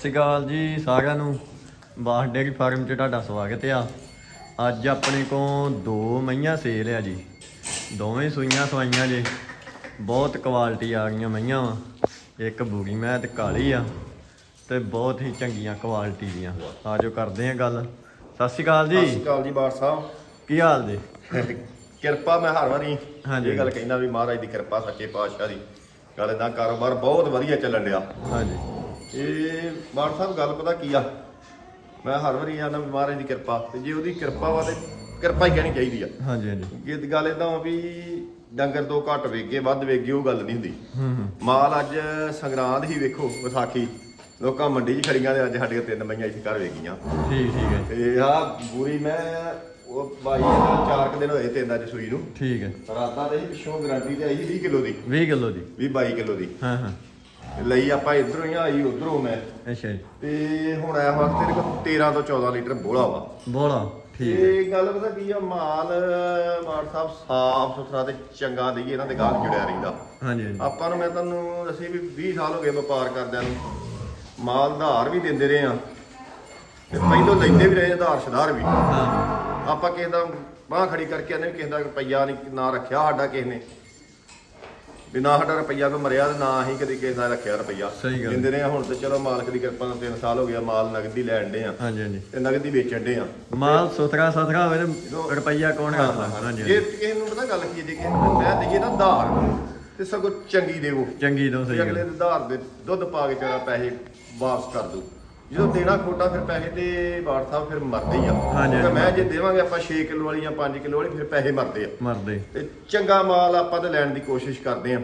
ਸਤਿ ਸ਼੍ਰੀ ਅਕਾਲ ਜੀ ਸਾਰਿਆਂ ਨੂੰ। ਬਾਸ ਡੇਅਰੀ ਫਾਰਮ 'ਚ ਤੁਹਾਡਾ ਸਵਾਗਤ ਆ। ਅੱਜ ਆਪਣੇ ਕੋਲ ਦੋ ਮਈਆਂ ਸੇਲ ਆ ਜੀ। ਦੋਵੇਂ ਸੂਈਆਂ ਸਵਾਈਆਂ ਜੀ। ਬਹੁਤ ਕੁਆਲਿਟੀ ਆ ਗਈਆਂ ਮਈਆਂ ਵਾ। ਇੱਕ ਬੂਰੀ ਮੈਂ ਤੇ ਕਾਲੀ ਆ। ਤੇ ਬਹੁਤ ਹੀ ਚੰਗੀਆਂ ਕੁਆਲਿਟੀ ਦੀਆਂ। ਆਜੋ ਕਰਦੇ ਆ ਗੱਲ। ਸਤਿ ਸ਼੍ਰੀ ਅਕਾਲ ਸਤਿ ਸ਼੍ਰੀ ਜੀ ਅਕਾਲ ਜੀ ਬਾਰ ਸਾਹਿਬ। ਕੀ ਹਾਲ ਜੀ? ਕਿਰਪਾ ਮੈਂ ਹਰ ਵਾਰੀ ਹਾਂਜੀ। ਇਹ ਗੱਲ ਕਹਿੰਦਾ ਵੀ ਮਹਾਰਾਜ ਦੀ ਕਿਰਪਾ ਸੱਚੇ ਪਾਤਸ਼ਾਹ ਦੀ। ਗੱਲ ਦਾ ਕਾਰੋਬਾਰ ਬਹੁਤ ਵਧੀਆ ਚੱਲਣ ਡਿਆ। ਹਾਂਜੀ। ਇਹ ਬਾਰ ਸਾਹਿਬ ਗੱਲ ਪਤਾ ਕੀ ਆ? ਮੈਂ ਹਰ ਵਾਰੀ ਵੀ ਮਹਾਰਾਜ ਦੀ ਕਿਰਪਾ ਤੇ ਜੇ ਉਹਦੀ ਕਿਰਪਾ ਵਾ ਤੇ ਕਿਰਪਾ ਹੀ ਕਹਿਣੀ ਚਾਹੀਦੀ ਆ। ਹਾਂਜੀ ਹਾਂਜੀ। ਇਹ ਗੱਲ ਇਦਾਂ ਵੀ ਡੰਗਰ ਤੋਂ ਘੱਟ ਵੇਗੇ ਵੱਧ ਵੇਗੇ ਉਹ ਗੱਲ ਨਹੀਂ ਹੁੰਦੀ। ਹੂੰ ਮਾਲ ਅੱਜ ਸੰਗਰਾਂਦ ਹੀ ਵੇਖੋ ਵਿਸਾਖੀ। ਲੋਕਾਂ ਮੰਡੀ 'ਚ ਖੜੀਆਂ ਤੇ ਅੱਜ ਸਾਡੇ ਤਿੰਨ ਮਈਆਂ ਇੱਥੇ ਘਰ ਵੇਗੀਆਂ ਠੀਕ ਠੀਕ ਹੈ। ਤੇ ਆ ਬੂਰੀ ਮੈਂ ਉਹ ਬਾਈ ਇਹਨੂੰ ਚਾਰ ਕੁ ਦਿਨ ਹੋਏ ਤਿੰਨ ਅੱਜ ਸੂਈ ਨੂੰ। ਠੀਕ ਹੈ। ਰਾਤਾਂ ਦੇ ਪਿੱਛੋਂ ਗਾਰੰਟੀ ਤੇ ਆਈ 20 ਕਿਲੋ ਦੀ। 20 ਕਿਲੋ ਦੀ। 20 22 ਕਿਲੋ ਦੀ। ਹਾਂ ਹਾਂ। ਲਈ ਆਪਾਂ ਇਧਰੋਂ ਹੀ ਆਈ ਉਧਰੋਂ ਮੈਂ। ਅੱਛਾ ਜੀ। ਤੇ ਹੁਣ ਇਹ ਵਕਤ ਇਹਦੇ ਕੋਲ 13 ਤੋਂ 14 ਲੀਟਰ ਬੋਲਾ ਵਾ। ਬੋਲਾ ਠੀਕ ਹੈ। ਇਹ ਗੱਲ ਪਤਾ ਕੀ ਆ ਮਾਲ ਮਾਰ ਸਾਹਿਬ ਸਾਫ਼ ਸੁਥਰਾ ਤੇ ਚੰਗਾ ਦੇਈਏ ਇਹਨਾਂ ਦੇ ਗਾਹਕ ਜੁੜਿਆ ਰਹਿੰਦਾ। ਹਾਂਜੀ ਹਾਂਜੀ। ਆਪਾਂ ਨੂੰ ਮੈਂ ਤੁਹਾਨੂੰ ਦੱਸੀ ਵੀ 20 ਸਾਲ ਹੋ ਗਏ ਵਪਾਰ ਕਰਦਿਆਂ ਨੂੰ। ਮਾਲ ਧਾਰ ਵੀ ਦਿੰਦੇ ਰਹੇ ਆ। ਤੇ ਪਹਿਲੋਂ ਲੈਂਦੇ ਵੀ ਰਹੇ ਆਧਾਰ ਸ਼ਧਾਰ ਵੀ। ਹਾਂ। ਆਪਾਂ ਕਿਸੇ ਦਾ ਬਾਹ ਖੜੀ ਕਰਕੇ ਇਹਨੇ ਵੀ ਕਿਸੇ ਦਾ ਰੁਪਈਆ ਨਹੀਂ ਨਾ ਰੱਖਿਆ ਸਾਡਾ ਕਿਸੇ ਨੇ। ਵੀ ਨਾ ਸਾਡਾ ਰੁਪਈਆ ਕੋ ਮਰਿਆ ਤੇ ਨਾ ਅਸੀਂ ਕਦੀ ਕਿਸੇ ਦਾ ਰੱਖਿਆ ਰੁਪਈਆ। ਸਹੀ ਗੱਲ। ਦਿੰਦੇ ਰਹੇ ਆ, ਹੁਣ ਤੇ ਚਲੋ ਮਾਲਕ ਦੀ ਕਿਰਪਾ ਨਾਲ 3 ਸਾਲ ਹੋ ਗਿਆ ਮਾਲ ਨਗਦੀ ਲੈਣ ਦੇ ਆ। ਹਾਂਜੀ ਹਾਂਜੀ। ਤੇ ਨਗਦੀ ਵੇਚਣ ਦੇ ਆ। ਮਾਲ ਸੁਥਰਾ ਸੁਥਰਾ ਹੋਵੇ ਤੇ ਰੁਪਈਆ ਕੌਣ ਕਰਦਾ ਹਾਂਜੀ ਜੇ। ਕਿਸੇ ਨੂੰ ਪਤਾ ਗੱਲ ਕੀ ਹੈ ਜੇ ਕਿਸੇ ਨੂੰ ਮੈਂ ਦਈਏ ਨਾ ਧਾਰ ਤੇ ਸਗੋਂ ਚੰਗੀ ਦੇਵੋ। ਚੰਗੀ ਤੇ ਸਹੀ ਅਗਲੇ ਗੱਲ। ਦੇ ਧਾਰ ਦੇ ਦੁੱਧ ਪਾ ਕੇ ਚਲਾ ਪੈਸੇ ਵਾਪਸ ਕਰ ਦੂ ਜਦੋਂ ਦੇਣਾ ਖੋਟਾ ਫਿਰ ਪੈਸੇ ਤੇ ਬਾੜ ਸਾਹਿਬ ਫਿਰ ਮਰਦੇ ਹੀ ਆ। ਹਾਂਜੀ। ਕਿਉਂਕਿ ਮੈਂ ਜੇ ਦੇਵਾਂਗੇ ਆਪਾਂ 6 ਕਿਲੋ ਵਾਲੀ ਜਾਂ 5 ਕਿਲੋ ਵਾਲੀ ਫਿਰ ਪੈਸੇ ਮਰਦੇ ਆ। ਮਰਦੇ। ਤੇ ਚੰਗਾ ਮਾਲ ਆਪਾਂ ਤੇ ਲੈਣ ਦੀ ਕੋਸ਼ਿਸ਼ ਕਰਦੇ ਆ।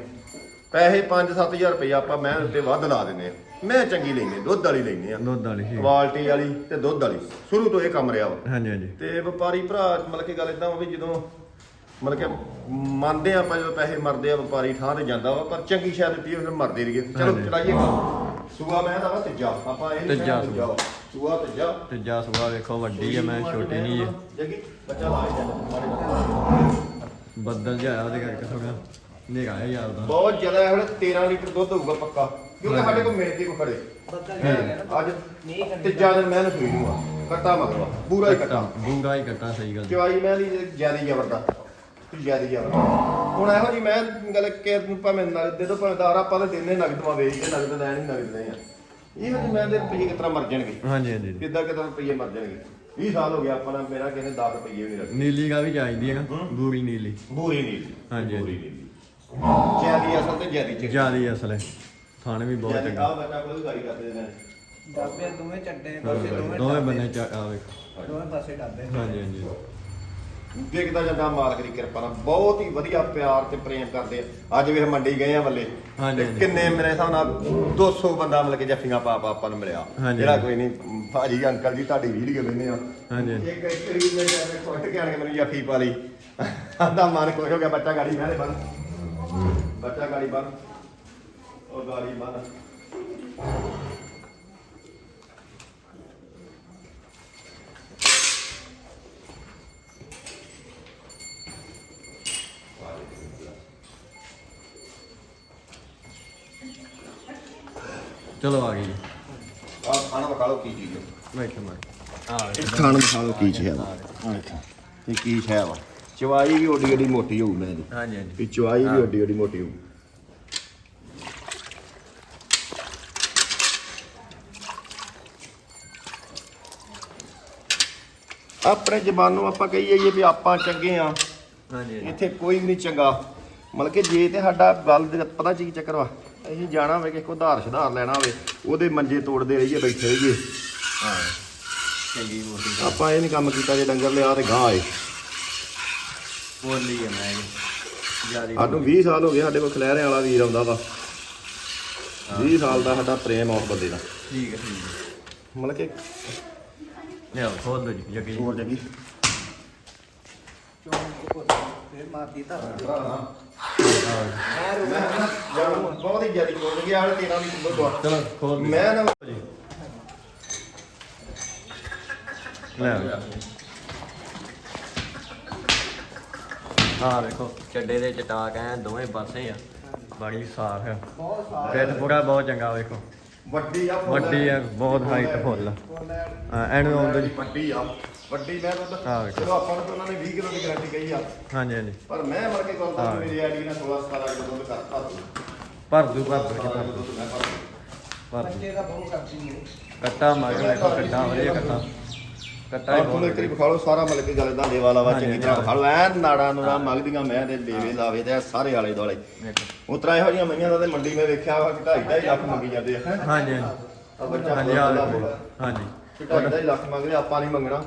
ਪੈਸੇ 5-7000 ਰੁਪਏ ਆਪਾਂ ਮੈਂ ਉੱਤੇ ਵੱਧ ਲਾ ਦਿੰਦੇ ਆ। ਮੈਂ ਚੰਗੀ ਲੈਨੇ ਦੁੱਧ ਵਾਲੀ ਲੈਨੇ ਆ। ਦੁੱਧ ਵਾਲੀ ਠੀਕ। ਕੁਆਲਿਟੀ ਵਾਲੀ ਤੇ ਦੁੱਧ ਵਾਲੀ। ਸ਼ੁਰੂ ਤੋਂ ਇਹ ਕੰਮ ਰਿਹਾ ਵਾ। ਹਾਂਜੀ ਹਾਂਜੀ। ਤੇ ਵਪਾਰੀ ਭਰਾ ਮਤਲਬ ਕਿ ਗੱਲ ਇਦਾਂ ਵੀ ਜਦੋਂ ਮਤਲਬ ਕਿ ਮੰਨਦੇ ਆ ਆਪਾਂ ਜਦੋਂ ਪੈਸੇ ਮਰਦੇ ਆ ਵਪਾਰੀ ਥਾਂ ਤੇ ਜਾਂਦਾ ਵਾ ਪਰ ਚੰਗੀ ਸ਼ਾਇਦ ਹੋਵੇ ਫਿਰ ਮਰਦੇ ਰਹੀਏ। ਚਲੋ ਹਾਂਜੀ। ਚਲਾਈਏ। ਸੂਆ ਮੈਂ ਦਾ ਵਾ ਤੀਜਾ। ਆਪਾਂ ਇਹ ਨਹੀਂ ਤੀਜਾ ਕਹਿਣਾ ਵਾ। ਸੂਆ ਤੀਜਾ। ਤੇ ਜਾ ਸੁਭਾ ਵੇਖੋ ਵੱਡੀ ਹੈ ਮੈਂ ਛੋਟੀ ਨਹੀਂ ਹੈ ਜੱਗੀ ਬੱਚਾ ਲਾ ਜਾ ਬੱਦਲ ਜਿਹਾ ਉਹਦੇ ਕਰਕੇ ਥੋੜਾ ਨੇਗਾ ਹੈ ਯਾਰ ਦਾ। ਬਹੁਤ ਜ਼ਿਆਦਾ ਹੁਣ 13 ਲੀਟਰ ਦੁੱਧ ਹੋਊਗਾ ਪੱਕਾ। ਕਿਉਂਕਿ ਸਾਡੇ ਕੋਲ ਮਿਲ ਕੇ ਕੋ ਖੜੇ। ਅੱਜ ਤੀਜਾ ਦਿਨ ਮੈਂ ਸੂਈ ਨੂੰ ਆ ਕੱਟਾ ਮਗਰਵਾ ਪੂਰਾ ਹੀ ਕੱਟਾ ਬੂੰਗਾ ਹੀ ਕੱਟਾ ਸਹੀ ਗੱਲ। ਚਵਾਈ ਮੈਂ ਦੀ। ਜ਼ਿਆਦਾ ਜ਼ਬਰਦਸਤ ਜ਼ਿਆਦਾ ਜ਼ਬਰਦਸਤ ਹੁਣ ਇਹੋ ਜੀ ਮੈਂ ਗੱਲ ਕਿ ਭਾਵੇਂ ਨਗਦ ਦੇ ਦੋ ਭਾਵੇਂ ਦਾਰ ਆਪਾਂ ਤਾਂ ਦਿੰਨੇ ਨਗਦ ਮਾ ਵੇਚ ਕੇ ਨਗਦ ਲੈਣ ਹੀ ਨਗਦ ਦੇ ਆ। ਇਹੋ ਜੀ ਮੈਂ ਦੇ ਰੁਪਏ ਕਿਤਨਾ ਮਰ ਜਾਣਗੇ? ਹਾਂਜੀ ਹਾਂਜੀ। ਕਿੱਦਾਂ ਕਿਦਾਂ ਰੁਪਏ ਮਰ ਜਾਣਗੇ? 20 ਸਾਲ ਹੋ ਗਿਆ ਆਪਾਂ ਨਾਲ ਮੇਰਾ ਕਿਸੇ ਨੇ 10 ਰੁਪਏ ਵੀ ਨਹੀਂ ਰੱਖੇ। ਨੀਲੀ ਗਾ ਵੀ ਚਾਹੀਦੀ ਹੈ। ਨਾ ਬੂਰੀ ਨੀਲੀ। ਬੂਰੀ ਨਹੀਂ ਹਾਂਜੀ, ਬੂਰੀ ਨਹੀਂ ਜਿਆਦੀ ਅਸਲ ਤੇ ਜਿਆਦੀ ਚ ਜਿਆਦੀ ਅਸਲ ਹੈ। ਥਾਣ ਵੀ ਬਹੁਤ ਜਿਆਦੀ ਚੰਗਾ। ਆ ਬੱਚਾ ਕੋਈ ਗਾੜੀ ਕਰਦੇ ਨੇ। ਡਾਬੇ ਦੋਵੇਂ ਚੱਡੇ ਪਾਸੇ ਦੋਵੇਂ ਦੋਵੇਂ। ਬੰਨੇ ਚਾ ਆ ਵੇਖੋ। ਦੋਵੇਂ ਪਾਸੇ ਡਾਬੇ ਹਾਂਜੀ ਹਾਂਜੀ। ਦੇਖਦਾ ਜਾਂਦਾ ਮਾਲਕ ਦੀ ਕਿਰਪਾ ਨਾਲ। ਬਹੁਤ ਹੀ ਵਧੀਆ ਪਿਆਰ ਤੇ ਪ੍ਰੇਮ ਕਰਦੇ ਆ। ਅੱਜ ਵੀ ਅਸੀਂ ਮੰਡੀ ਗਏ ਆ ਬੱਲੇ। ਹਾਂਜੀ, ਤੇ ਹਾਂਜੀ। ਕਿੰਨੇ ਮੇਰੇ ਹਿਸਾਬ ਨਾਲ 200 ਬੰਦਾ ਮਿਲ ਕੇ ਜੱਫੀਆਂ ਪਾ ਪਾ ਆਪਾਂ ਨੂੰ ਮਿਲਿਆ। ਹਾਂਜੀ, ਜਿਹੜਾ। ਕੋਈ ਨਹੀਂ ਭਾਜੀ ਅੰਕਲ ਜੀ ਤੁਹਾਡੀ ਵੀਡੀਓ ਲੈਨੇ ਆ। ਹਾਂਜੀ। ਇੱਕ ਇੱਕ ਰੀਲ ਨੇ ਜਾਨੇ ਕੁੱਟ ਕੇ ਆਣ ਕੇ ਮੈਨੂੰ ਜੱਫੀ ਪਾ ਲਈ। ਆਂਦਾ ਮਨ ਖੁਸ਼ ਹੋ ਗਿਆ ਬੱਚਾ ਗਾੜੀ ਮੈਂ ਬੰਨ ਬੱਚਾ ਗਾੜੀ ਬੰਨ ਉਹ ਗਾੜੀ ਬੰਨ ਚਲੋ ਆ ਗਈ। ਆ ਖਾਣਾ ਵਿਖਾ ਲਓ ਕੀ ਚੀਜ਼ ਹੈ ਮੈਂ ਆ ਵੇਖੋ ਖਾਣ ਵਿਖਾ ਲਓ ਕੀ ਚੀਜ਼ ਹੈ ਇਹ ਕੀ ਹੈ ਵਾ? ਚਵਾਈ ਵੀ ਓਡੀ ਓਡੀ ਮੋਟੀ ਹੋਊ ਮੈਂ ਇਹਦੀ। ਹਾਂਜੀ ਹਾਂਜੀ। ਵੀ ਚਵਾਈ ਵੀ ਓਡੀ ਓਡੀ ਮੋਟੀ ਹੋਊ। ਆਪਣੇ ਜ਼ਬਾਨ ਨੂੰ ਆਪਾਂ ਕਹੀਏ ਜੀ ਵੀ ਆਪਾਂ ਚੰਗੇ ਆ। ਹਾਂਜੀ ਹਾਂਜੀ। ਇੱਥੇ ਕੋਈ ਵੀ ਨਹੀਂ ਚੰਗਾ। ਮਤਲਬ ਕਿ ਜੇ ਤੇ ਸਾਡਾ ਗੱਲ ਦੇ ਪਤਾ ਕੀ ਚੱਕਰ ਵਾ? ਅਸੀਂ ਜਾਣਾ ਹੋਵੇ ਕਿ ਕੋਈ ਉਧਾਰ ਸੁਧਾਰ ਲੈਣਾ ਹੋਵੇ ਉਹਦੇ ਮੰਜੇ ਤੋੜਦੇ ਰਹੀਏ ਬੈਠੇ ਰਹੀਏ। ਹਾਂ। ਚੰਗੀ ਮੋਟੀ ਆਪਾਂ ਇਹ ਨਹੀਂ ਕੰਮ ਕੀਤਾ ਜੇ ਡੰਗਰ ਲਿਆ ਤੇ ਗਾਂ ਆਏ। ਬੋਲੀ ਹੈ ਮੈਂ ਜਿਆਦੀ ਸਾਨੂੰ 20 ਸਾਲ ਹੋ ਗਏ ਸਾਡੇ ਕੋਲ ਖਲਹਿਰੇ ਵਾਲਾ ਵੀਰ ਆਉਂਦਾ ਵਾ। 20 ਸਾਲ ਦਾ ਸਾਡਾ ਪ੍ਰੇਮ ਆ ਉਸ ਬੰਦੇ ਦਾ। ਠੀਕ ਹੈ ਠੀਕ ਹੈ ਮਤਲਬ ਕਿ ਲਿਆਓ ਖੋਲ ਦੋ ਜੀ ਜੱਗੀ ਹੋਰ ਜਗੀ। ਫਿਰ ਮਾਰਦੀ ਤਾਂ ਬਹੁਤ ਹੀ ਜ਼ਿਆਦਾ ਕੋਲ ਗਿਆ ਹਾਲੇ 13 ਦੀ ਕਿਲੋ ਦਵਾ ਚਲੋ ਖੋਲ ਦਿਓ। ਮੈਂ ਨਾ ਲੈ ਆਓ। ਆਹ ਵੇਖੋ ਚੱਡੇ ਦੇ ਚਟਾਕ ਐ ਦੋਵੇਂ ਪਾਸੇ ਆ। ਬੜੀ ਸਾਫ਼ ਹੈ ਬਹੁਤ ਪਿੱਠ ਪੂਰਾ ਬਹੁਤ ਚੰਗਾ ਵੇਖੋ। ਵੱਡੀ ਆ ਫੁੱਲ। ਵੱਡੀ ਆ ਬਹੁਤ ਹਾਈਟ ਫੁੱਲ ਐਨੂੰ ਆਉਂਦਾ ਜੀ। ਵੱਡੀ ਆ। ਵੱਡੀ ਮੈਂ ਤਾਂ ਹਾਂ ਵੇਖੋ। ਚਲੋ ਆਪਾਂ ਨੂੰ ਤਾਂ ਉਹਨਾਂ ਨੇ 20 ਕਿਲੋ ਦੀ ਗਾਰੰਟੀ ਕਹੀ ਆ। ਹਾਂਜੀ ਹਾਂਜੀ। ਪਰ ਮੈਂ ਮਰ ਕੇ। ਕਹਿੰਦਾ ਮੇਰੀ ਆਈਡੀ ਨਾਲ 16 17 ਕਿਲੋ ਦੁੱਧ ਕਰਤਾ ਤੂੰ ਭਰ ਦੂ ਭਰ ਦੂ ਜੀ, 17 ਭਰ ਕਿਲੋ ਦੂ ਦੁੱਧ ਮੈਂ ਭਰ ਦੂੰ। ਭਰ ਦੂ ਪੰਜੇ ਦਾ ਬਹੁਤ ਕਰਦੀ ਹੈ ਕੱਟਾ ਮਗਰ ਵੇਖੋ ਕੱਟਾ ਵਧੀਆ ਕੱਟਾ। ਕੱਟਾ ਹੀ ਆਹ ਤੁਹਾਨੂੰ ਇੱਕ ਵਾਰੀ ਬਹੁਤ ਵਿਖਾ ਲਓ ਸਾਰਾ ਮਤਲਬ ਕਿ ਗੱਲ ਦਾ ਦੇਵਾਲਾ ਵਾ ਹਾਂਜੀ, ਚੰਗੀ ਤਰ੍ਹਾਂ। ਵਿਖਾ ਲਓ ਐਨ ਨਾੜਾ ਨੂੜਾ ਮਗਦੀਆਂ ਮੈਂ ਦੇ ਲੇਵੇ ਲਾਵੇ ਤੇ ਸਾਰੇ ਆਲੇ ਦੁਆਲੇ। ਵੇਖੋ ਉਤਰਾ ਇਹੋ ਜਿਹੀਆਂ ਮਈਆਂ ਦਾ ਤੇ ਮੰਡੀ ਮੈਂ ਵੇਖਿਆ ਵਾ ਕਿ ਢਾਈ ਢਾਈ ਲੱਖ ਮੰਗੀ ਜਾਂਦੇ ਆ। ਹੈਂ। ਹਾਂਜੀ ਹਾਂਜੀ। ਆ ਬੱਚਾ ਹਾਂਜੀ ਆ ਬੋਲਾ ਵੇਖੋ ਬੋਲਾ ਹਾਂਜੀ। ਕਿ ਢਾਈ ਢਾਈ ਲੱਖ ਮੰਗਦੇ ਆਪਾਂ ਨਹੀਂ ਮੰਗਣਾ।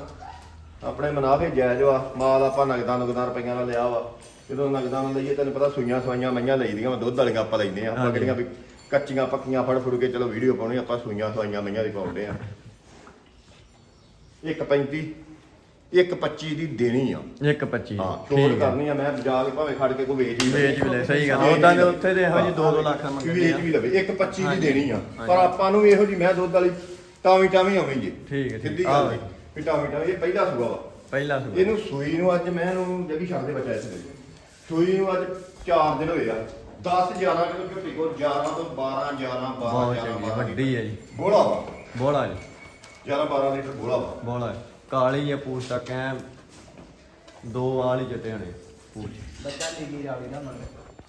ਆਪਣੇ ਮੁਨਾਫੇ ਜਾਇਜ਼ ਵਾ ਮਾਲ ਆਪਾਂ ਨਗਦਾਂ ਨੁਗਦਾਂ ਰੁਪਈਆਂ ਨਾਲ ਲਿਆ ਵਾ ਜਦੋਂ ਨਗਦਾਂ ਨਾਲ ਲਈਏ ਤੈਨੂੰ ਪਤਾ ਸੂਈਆਂ ਸਵਾਈਆਂ ਮਈਆਂ ਲਈਦੀਆਂ ਵਾ ਦੁੱਧ ਵਾਲੀਆਂ ਆਪਾਂ ਲੈਂਦੇ ਆ ਆਪਾਂ। ਕਿਹੜੀਆਂ ਵੀ ਕੱਚੀਆਂ ਪੱਕੀਆਂ ਫੜ ਫੜ ਕੇ ਚਲੋ ਵੀਡੀਓ ਪਾਉਣੀ ਆਪਾਂ ਸੂਈਆਂ ਸਵਾਈਆਂ ਮਈਆਂ ਦੀ ਪਾਉਂਦੇ ਆ 1.35 1.25 ਦੀ ਦੇਣੀ ਆ 125 ਹਾਂ ਹੈ ਕਰਨੀ ਆ ਮੈਂ ਜਾ ਕੇ ਭਾਵੇਂ ਖੜ ਕੇ ਕੋਈ ਵੇਚ। ਵੇਚ ਵੀ ਲੈ ਸਹੀ ਗੱਲ ਵੇਚ ਉਦਾਂ ਵੀ ਦੇ। ਉੱਥੇ ਦੇ ਇਹੋ ਜੀ 2-2 ਲੱਖ ਮੰਗਦੇ ਵੇਚ ਆ ਵੀ ਲਵੇ 1.25 ਦੀ। ਦੇਣੀ ਆ। ਪਰ ਆਪਾਂ ਨੂੰ ਵੀ ਇਹੋ ਜੀ ਮੈਂ ਦੁੱਧ ਵਾਲੀ ਟਾਵੀ ਟਾਵੀ ਆਉਣੀ ਜੀ ਠੀਕ ਹੈ। ਸਿੱਧੀ ਗੱਲ ਹੈ ਟਾਵੀ ਟਾਵੀ ਇਹ ਪਹਿਲਾ ਸੂਆ ਵਾ। ਪਹਿਲਾ ਸੂਆ। ਇਹਨੂੰ ਸੂਈ ਨੂੰ ਅੱਜ ਮੈਂ ਇਹਨੂੰ ਜਗੀ ਛੱਡ ਦੇ ਬੱਚਾ ਇਸ ਦੇ ਸੂਈ ਨੂੰ ਅੱਜ 4 ਦਿਨ ਹੋਏ ਆ। 10 11 ਕਿਲੋ ਝੋਟੀ ਕੋ 11 ਤੋਂ 12 11 12 ਬਹੁਤ 11 ਚੰਗੀ 12 ਵੱਡੀ ਹੈ ਜੀ। ਬੋਲਾ ਵਾ। ਬੋਲਾ ਜੀ। 11 12 ਲੀਟਰ ਬੋਲਾ ਵਾ। ਬੋਲਾ ਕਾਲੀ ਹੈ ਪੂਛ ਤਾਂ ਕੈਮ। ਦੋ ਵਾਲੀ ਜੱਟੇ ਹਣੇ ਪੂਛ। ਬੱਚਾ ਨੀਲੀ ਰਾਵੀ ਦਾ ਮੰਗ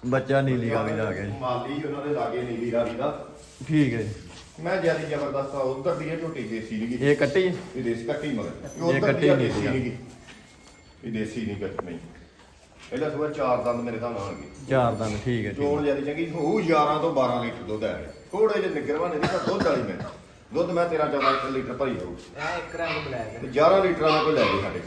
ਬੱਚਾ ਨੀਲੀ ਗਾਵੀ ਦਾ ਆ ਗਿਆ ਜੀ। ਮਾਲੀ ਉਹਨਾਂ ਦੇ ਲਾਗੇ ਨੀਲੀ ਰਾਵੀ ਦਾ। ਠੀਕ ਹੈ ਜੀ। ਮੈਂ ਜ਼ਿਆਦਾ ਜ਼ਬਰਦਸਤ ਆ ਉਧਰ ਦੀ ਇਹ ਝੋਟੀ ਦੇਸੀ ਨਹੀਂ ਇਹ ਕੱਟੀ ਹੈ? ਇਹ ਦੇਸੀ ਕੱਟੀ ਮਗਰ। ਇਹ ਉੱਧਰ ਕੱਟੀ ਦੀ ਨਹੀਂ ਦੇਸੀ ਸੀਗਾ। ਇਹ ਦੇਸੀ ਨਹੀਂ ਕੱਟ ਨਹੀਂ। ਪਹਿਲਾਂ ਸਵੇਰ ਚਾਰ ਦੰਦ ਮੇਰੇ ਤਾਂ ਆਣਗੇ ਚਾਰ ਦੰਦ ਠੀਕ ਹੈ ਚੋਣ ਜ਼ਿਆਦਾ ਚੰਗੀ ਹੋਊ 11 ਤੋਂ 12 ਲੀਟਰ ਦੁੱਧ ਹੈ। ਥੋੜੇ ਜਿਹੇ ਨਿਗਰਵਾ ਨਹੀਂ ਤਾਂ ਦੁੱਧ ਵਾਲੀ ਮੈਂ। ਦੁੱਧ ਮੈਂ 13 14 ਲੀਟਰ ਭਰੀ ਜਾਊ ਇਹ ਇੱਕ ਰੰਗ ਬਲੈਕ ਤੇ ਹੈ 11 ਲੀਟਰਾਂ ਦਾ ਕੋਈ ਲੈ ਜੇ ਸਾਡੇ।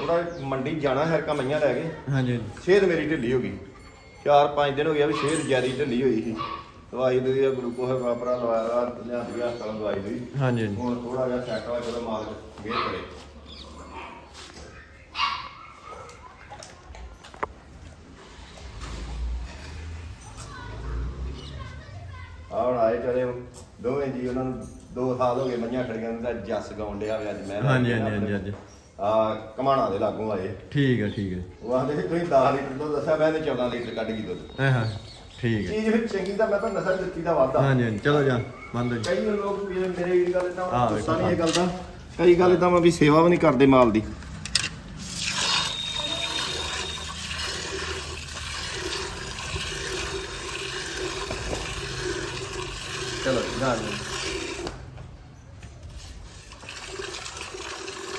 ਉਹਦਾ ਮੰਡੀ ਜਾਣਾ ਹੈ ਕਾ ਮਈਆਂ ਲੈ ਕੇ। ਹਾਂਜੀ ਸਿਹਤ ਮੇਰੀ ਢਿੱਲੀ ਹੋ ਗਈ। ਚਾਰ ਪੰਜ ਦਿਨ ਹੋ ਗਿਆ ਵੀ ਸਿਹਤ ਜਿਆਦੀ ਢਿੱਲੀ ਹੋਈ ਸੀ। ਦਵਾਈ ਦੇ ਆ ਗਲੂਕੋਜ਼ ਵਾਪਰਾ ਲਵਾਇਆ ਲਿਆਂਦੀ ਹਸਪਤਾਲ ਦਵਾਈ ਦੀ ਹਾਂਜੀ ਹਾਂਜੀ। ਹੁਣ ਥੋੜਾ ਜਿਹਾ ਸੈੱਟ ਹੋਇਆ ਜਦੋਂ ਮਾਲਕ ਮਿਹਰ ਕਰੇ। ਆਹ ਹੁਣ ਆਏ ਚਲੇ ਦੋਵੇਂ ਜੀ ਉਹਨਾਂ ਨੂੰ 2 ਸਾਲ ਹੋ ਗਏ ਮਈਆਂ ਖੜੀਆਂ ਨੂੰ ਤਾਂ ਜੱਸ ਗਾਉਣ ਡਿਆ ਵੀ ਅੱਜ। ਮੈਂ ਹਾਂਜੀ, ਹਾਂਜੀ, ਹਾਂਜੀ, ਹਾਂਜੀ। ਆ ਕਮਾਣਾ ਦੇ ਲਾਗੋਂ ਆਏ। ਠੀਕ ਹੈ ਠੀਕ ਹੈ ਉਹ ਆਂਦੇ ਸੀ ਤੁਸੀਂ 10 ਲੀਟਰ ਦੁੱਧ ਦੱਸਿਆ ਮੈਂ ਤੇ 14 ਲੀਟਰ ਕੱਢ ਗਈ ਦੁੱਧ। ਹਾਂ ਹਾਂ ਠੀਕ ਹੈ ਚੀਜ਼ ਵਿੱਚ ਚੰਗੀ ਤਾਂ ਮੈਂ ਤਾਂ ਨਸਲ ਦਿੱਤੀ ਦਾ ਵਾਦਾ ਹਾਂਜੀ ਹਾਂਜੀ ਚਲੋ ਜਾ ਬੰਦ ਜੀ। ਕਈ ਲੋਕ ਵੀ ਮੇਰੇ ਇਹ ਗੱਲ ਤਾਂ ਆਹ ਗੁੱਸਾ ਨਹੀਂ ਇਹ ਗੱਲ ਦਾ। ਕਈ ਗੱਲ ਤਾਂ ਮੈਂ ਵੀ ਸੇਵਾ ਵੀ ਨਹੀਂ ਕਰਦੇ ਮਾਲ ਦੀ। ਚਲੋ ਜਾ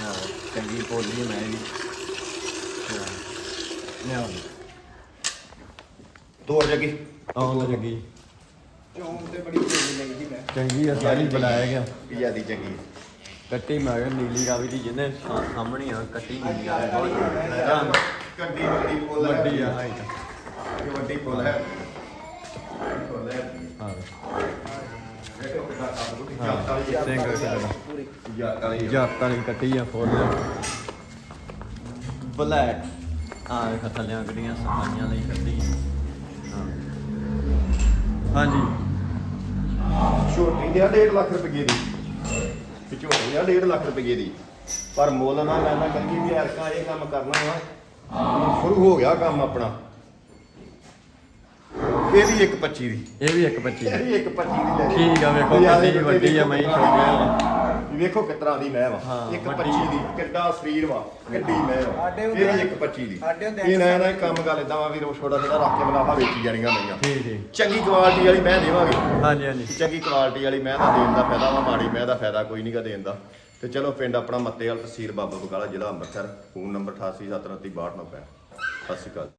ਹਾਂ ਚੰਗੀ ਪੋਲੀ ਮੈਂ ਵੀ। ਹਾਂ। ਨਾ ਤੋੜ ਜਗੀ ਆਉਂ ਲੱਗੀ ਚੌਂਕ ਤੇ ਬੜੀ ਚੰਗੀ ਲੱਗਦੀ ਮੈਂ। ਚੰਗੀ ਆ ਸਾਰੀ ਬੁਲਾਇਆ ਗਿਆ। ਜਿਆਦੀ ਚੰਗੀ। ਕੱਟੀ ਮਗਰ ਨੀਲੀ ਰਾਵੀ ਦੀ ਜਿਹਨੇ ਸਾ- ਸਾਹਮਣੇ ਆ ਕੱਟੀ ਨੀਲੀ ਰਾਵੀ ਬਹੁਤ ਕੱਡੀ ਵੱਡੀ ਹੈ। ਵੱਡੀ ਆ ਵੱਡੀ ਫੁੱਲ ਹੈ ਫੁੱਲ ਹੈ। ਹਾਂ। ਦੇਖੋ ਕਿੰਨਾ ਕੰਮ ਵਾਲੀ ਕੱਟੀ ਆ ਫੁੱਲ ਬਲੈਕ ਆ ਵੇਖ ਥੱਲਿਆਂ ਗੱਡੀਆਂ ਸਫਾਈਆਂ ਲਈ ਕੱਟੀ ਹਾਂ। ਹਾਂਜੀ। ਛੋਟੀ ਦੀ 1.5 ਲੱਖ ਰੁਪਏ ਦੀ। ਤੇ ਝੋਟੀ ਆ 1.5 ਲੱਖ ਰੁਪਏ ਦੀ। ਪਰ ਮੁੱਲ ਨਾ ਮੈਂ ਲੈਣਾ ਕਰੀ ਵੀ ਐਰਕਾਂ ਇਹ ਕੰਮ ਕਰਨਾ ਵਾ। ਸ਼ੁਰੂ ਹੋ ਗਿਆ ਕੰਮ ਆਪਣਾ। ਇਹ ਵੀ 1.25 ਦੀ। ਇਹ ਵੀ ਇੱਕ ਬੱਚੀ ਇਹ ਵੀ 1.25 ਦੀ ਲੈ। ਠੀਕ ਆ, ਵੇਖੋ ਬੱਚੇ ਵੱਡੀ ਆ, ਕਿਸ ਛੋਟੀ ਆ। ਦੀ। ਵੇਖੋ ਕਿਸ ਤਰ੍ਹਾਂ ਦੀ ਮੈਂ ਵਾ। ਹਾਂ, 1.25 ਦੀ ਕਿੱਡਾ ਸਰੀਰ ਵਾ ਕਿੱਡੀ ਮੈਂ ਵਾ। ਸਾਡੇ ਇਹ ਹੁੰਦੇ ਵੀ ਆ- 1.25 ਦੀ। ਸਾਡੇ ਹੁੰਦੇ ਇਹ ਨਾ ਨਾ ਕੰਮ ਗੱਲ ਇਦਾਂ ਵਾ ਵੀ ਰੋ ਛੋਟਾ ਛੋਟਾ ਰੱਖ ਕੇ ਮੁਨਾਫਾ ਵੇਚੀ ਜਾਣੀਆਂ ਮਈਆਂ ਠੀਕ ਠੀਕ। ਚੰਗੀ ਕੁਆਲਿਟੀ ਵਾਲੀ ਮੈਂ ਦੇਵਾਂਗੇ। ਹਾਂਜੀ ਹਾਂਜੀ। ਚੰਗੀ ਕੁਆਲਿਟੀ ਵਾਲੀ ਮੈਂ ਦਾ ਦੇਣ ਦਾ ਫਾਇਦਾ ਵਾ ਮਾੜੀ ਮੈਂ ਦਾ ਫਾਇਦਾ ਕੋਈ ਨਹੀਂਗਾ ਦੇਣ ਦਾ। ਤੇ ਚਲੋ ਪਿੰਡ ਆਪਣਾ ਮੱਤੇਵਾਲ ਤਹਿਸੀਲ ਬਾਬਾ ਬਕਾਲਾ ਜ਼ਿਲ੍ਹਾ ਅੰਮ੍ਰਿਤਸਰ। ਫੋਨ ਨੰਬਰ 8879326290 ਸਤਿ ਸ਼੍ਰੀ ਅਕਾਲ।